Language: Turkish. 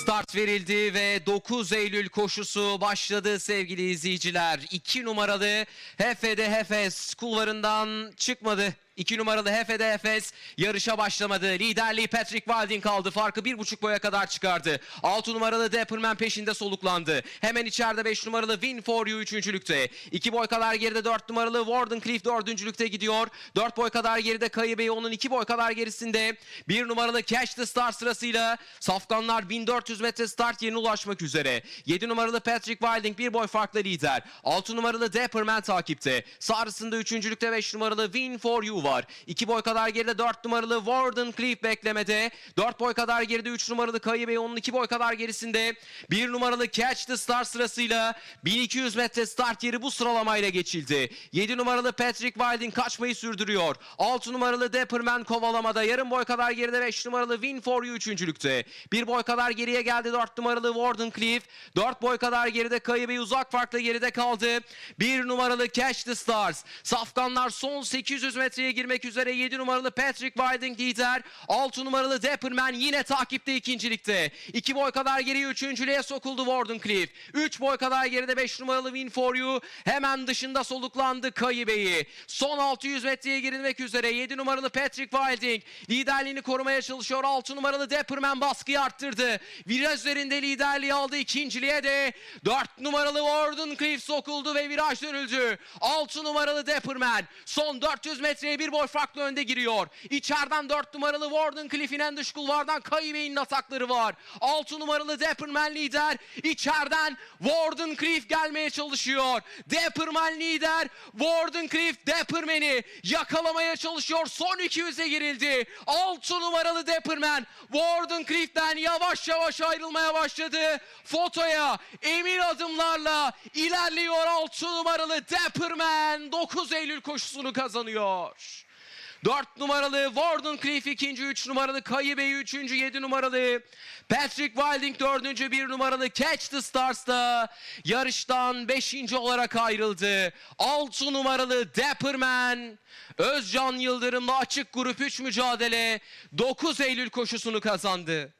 Start verildi ve 9 Eylül koşusu başladı sevgili izleyiciler. 2 numaralı HFD Hefes kulvarından çıkmadı. 2 numaralı HFD Efes yarışa başlamadı. Liderliği Patrick Wilding aldı. Farkı 1,5 boya kadar çıkardı. 6 numaralı Dapperman peşinde soluklandı. Hemen içeride 5 numaralı Win For You 3. 2 boy kadar geride 4 numaralı Wardenclyffe 4. gidiyor. 4 boy kadar geride Kayı Bey onun 2 boy kadar gerisinde. 1 numaralı Catch the Star sırasıyla Safkanlar 1400 metre start yerine ulaşmak üzere. 7 numaralı Patrick Wilding 1 boy farklı lider. 6 numaralı Dapperman takipte. Sarısında 3.lükte 5 numaralı Win For You var. 2 boy kadar geride 4 numaralı Wardenclyffe beklemede. 4 boy kadar geride 3 numaralı Kayı Bey onun 2 boy kadar gerisinde. 1 numaralı Catch the Star sırasıyla 1200 metre start yeri bu sıralamayla geçildi. 7 numaralı Patrick Wilding kaçmayı sürdürüyor. 6 numaralı Dapperman kovalamada. Yarım boy kadar geride 5 numaralı Win For You 3.lükte. 1 boy kadar geriye geldi 4 numaralı Wardenclyffe. 4 boy kadar geride Kayı Bey uzak farkla geride kaldı. 1 numaralı Catch the Stars. Safkanlar son 800 metreye girmek üzere 7 numaralı Patrick Wilding lider. 6 numaralı Dapperman yine takipte ikincilikte. 2 boy kadar geriye üçüncülüğe sokuldu Wardenclyffe. 3 boy kadar geride 5 numaralı Win For You. Hemen dışında soluklandı Kayı Bey'i. Son 600 metreye girilmek üzere 7 numaralı Patrick Wilding liderliğini korumaya çalışıyor. 6 numaralı Dapperman baskıyı arttırdı. Viraj üzerinde liderliği aldı. ikinciliğe de 4 numaralı Wardenclyffe sokuldu ve viraj dönüldü. 6 numaralı Dapperman son 400 metreye bir boy farklı önde giriyor. İçeriden 4 numaralı Wardenclyffe'in en dış kulvardan Kayı Bey'in atakları var. 6 numaralı Dapperman lider. İçeriden Wardenclyffe gelmeye çalışıyor. Dapperman lider. Wardenclyffe Dapperman'i yakalamaya çalışıyor. Son 200'e girildi. 6 numaralı Dapperman Wardenclyffe'den yavaş yavaş ayrılmaya başladı. Fotoya emin adımlarla ilerliyor 6 numaralı Dapperman 9 Eylül koşusunu kazanıyor. 4 numaralı Wardenclyffe ikinci, 3 numaralı Kayı Bey üçüncü, 7 numaralı Patrick Wilding dördüncü, 1 numaralı Catch the Stars da yarıştan 5. olarak ayrıldı. 6 numaralı Dapperman Özcan Yıldırım'la açık grup 3 mücadele 9 Eylül koşusunu kazandı.